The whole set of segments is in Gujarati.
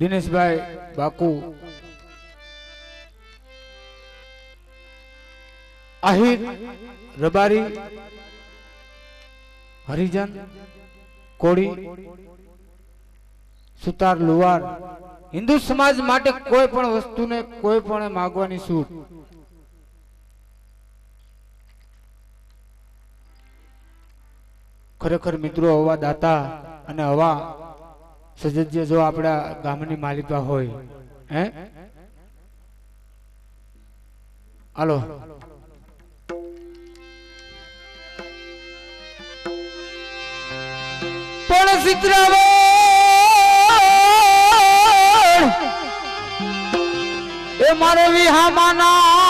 દિનેશભાઈ બાકુ. આહિર રબારી. હરિજન કોળી. સુતાર લુવાર. હિન્દુ સમાજ માટે કોઈ પણ વસ્તુને કોઈ પણ માગવાની છૂટ. ખરેખર મિત્રો, હવા દાતા અને હવા સજ્જ્ય જો આપણા ગામની માલિકા હોય હે? હાલો. પણ ચિત્રાવણ એ મારો વિહામાના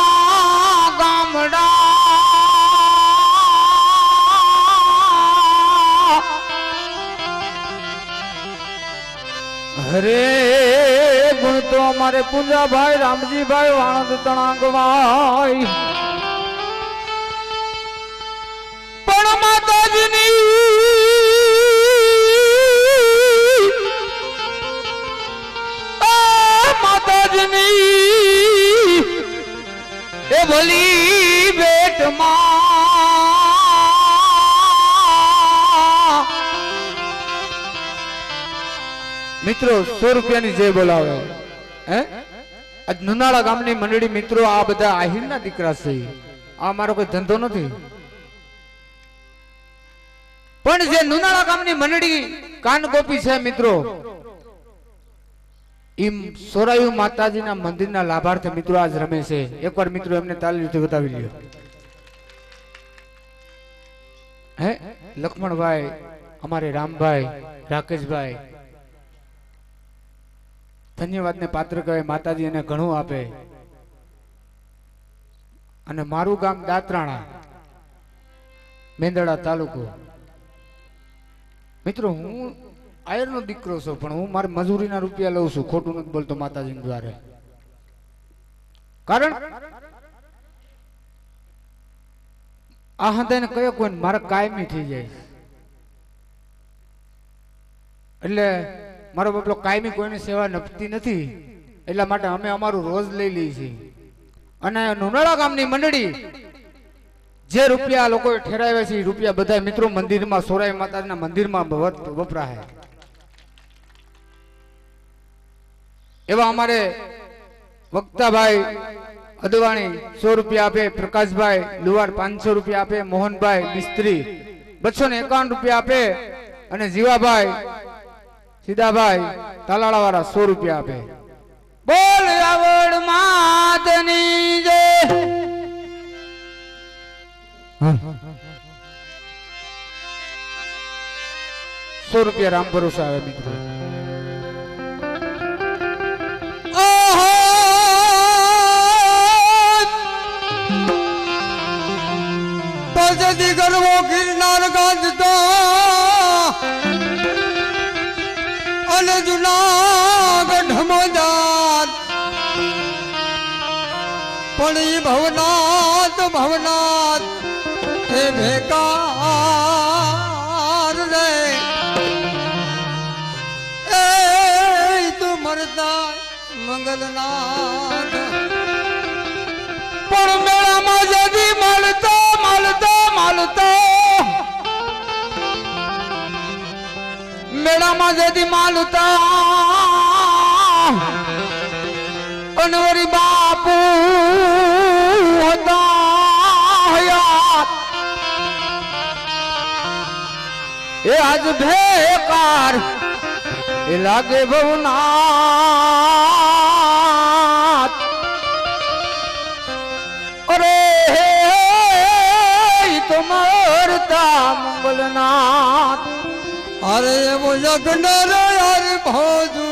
હરે ગુણ તો અમારે પૂજાભાઈ રામજીભાઈ વાણંદ તણાંગભાઈ પણ માતાજીની માતાજીની એ ભલી ભેટમાં મિત્રો, સો રૂપિયાની જે બોલાવે. હે? આજ નુનાળા ગામની મંડળી મિત્રો, આ બધા આહિરના દીકરા છે. આ મારો કોઈ ધંધો નથી. પણ જે નુનાળા ગામની મંડળી કાન ગોપી છે મિત્રો, ઈમ સોરાયુ માતાજીના મંદિરના લાભાર્થે મિત્રો આજ રમે છે. એકવાર મિત્રો એમને તાલીમથી બતાવી લ્યો. હે? લક્ષ્મણભાઈ, અમારે રામભાઈ, રાકેશભાઈ ધન્યવાદને પાત્ર કહે માતાજી એને ઘણું આપે. અને મારું ગામ દાતરાણા, મેંદડા તાલુકો. મિત્રો, હું આયરનો દીકરો છું, પણ હું મારી મજૂરીના રૂપિયા લઉં છું, ખોટું નથી બોલતો માતાજી દ્વારે. કારણ આ હંધાને કયો કોઈ મારે કાયમી થઈ જાય. એટલે મારો બાપલો કાયમી કોઈની સેવા નપતી નથી. એટલા માટે અમે અમારું રોજ લઈ લઈએ છીએ. અને નુનાળા ગામની મંડળી, જે રૂપિયા લોકોએ ઠેરાવ્યા છે રૂપિયા બધા મિત્રો મંદિરમાં, સોરાઈ માતાજીના મંદિરમાં વપરાય એવા અમારે વક્તાભાઈ અદવાણી સો રૂપિયા આપે, પ્રકાશભાઈ લુવાર પાંચસો રૂપિયા આપે, મોહનભાઈ મિસ્ત્રી બસો ને એકાવન રૂપિયા આપે, અને જીવાભાઈ સીધાભાઈ તાલાળા વાળા સો રૂપિયા આપે. બોલ રાવણ માતની જય સો રૂપિયા રામ ભરોસા આવે મિત્રો. કરવો ગિરનાર ગાંધતો અને જુનાગઢ મોજાત. પણ ઈ ભવનાથ ભવનાથ, એ ભેકાર રે. એ તું મરતા મંગલનાથ. પણ મેળામાં જદી મળતો મળતો મળતો મેળામાં જતી માલતો અનવરી બાપુ એ આજ ભેકાર, એ લાગે ભવનાથ. અરે હે ઈ તો મરતા મંગલનાથ. અરે એવો યજ્ઞ રે અરે ભો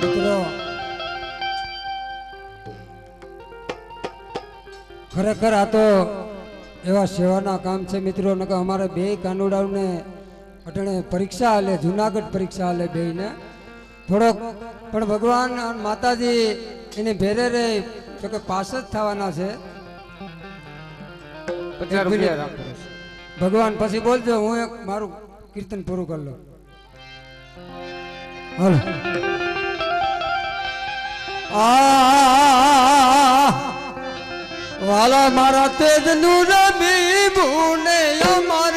મિત્રો ખરેખર આ તો એવા સેવાના કામ છે મિત્રો કે અમારે બે કાનુડાઓને અટણે પરીક્ષા હાલે જુનાગઢ પરીક્ષા હાલે બે ને થોડોક પણ ભગવાન માતાજી એને ભેરે રે તો કે પાસ જ થવાના છે. ભગવાન પછી બોલજો હું એક મારું કીર્તન પૂરું કરી લઉં. હાલો. વાલા મારા તેજનું રમી ભૂને અમર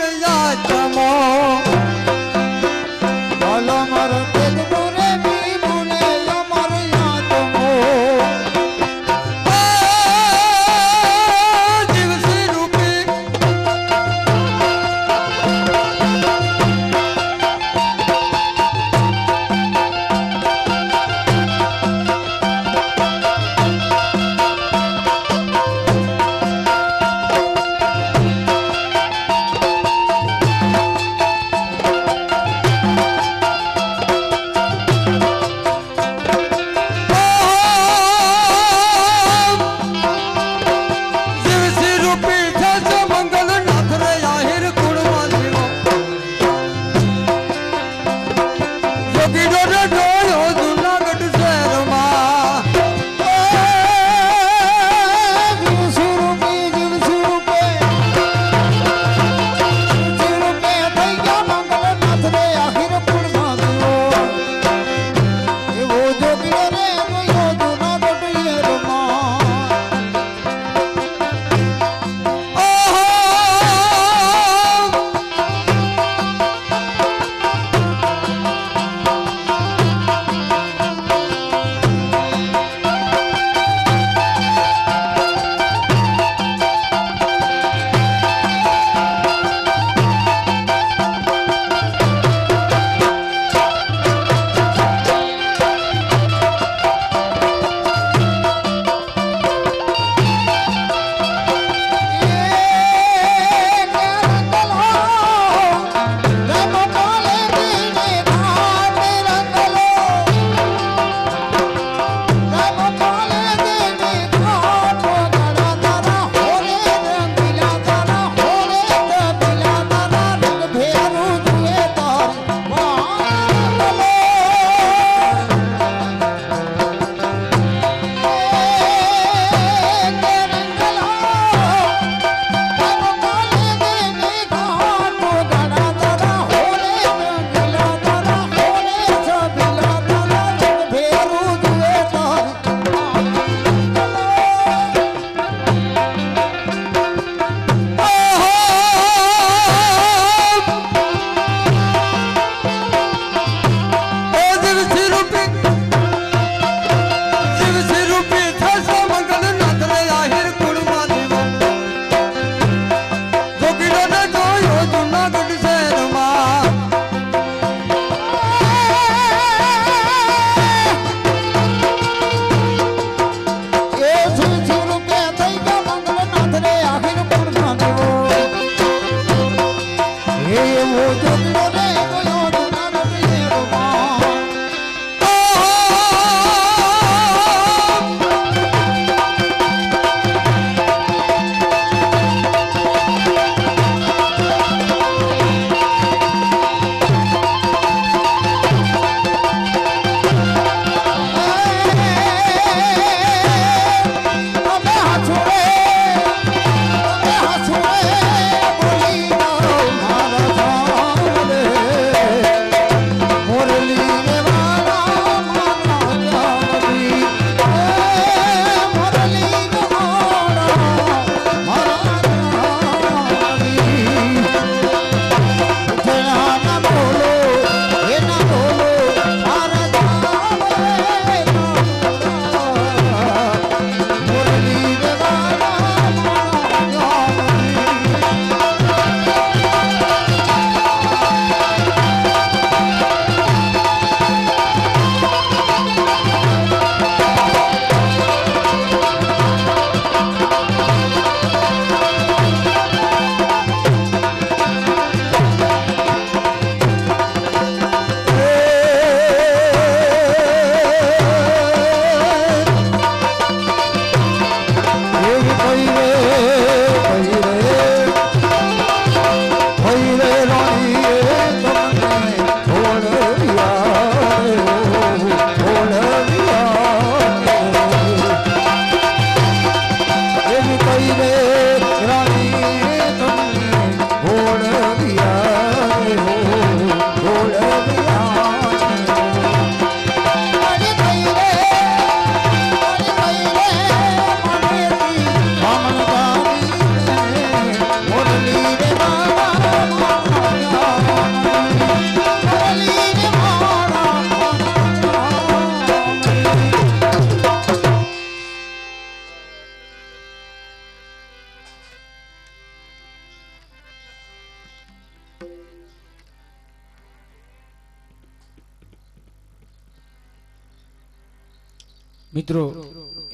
મિત્રો,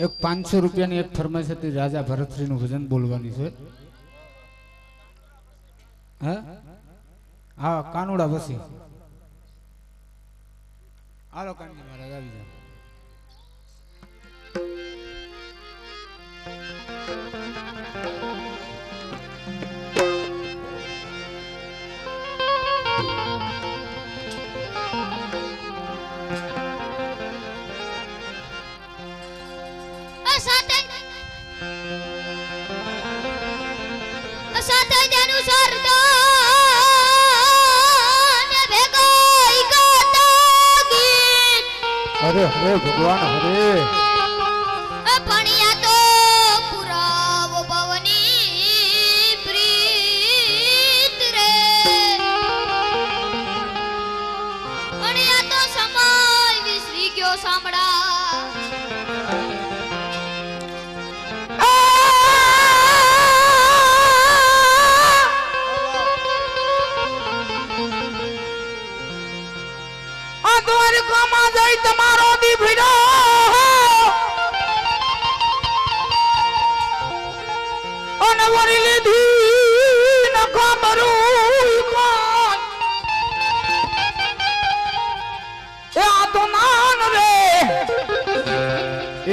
એક પાંચસો રૂપિયાની એક ફરમાઈશ હતી, રાજા ભરતશ્રીનું ભજન બોલવાની છે. હા? હા, કાનુડા બસી હાલો કાનજી મહારાજ, આવી જાઓ. હરે ભગવાન હરે.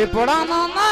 એ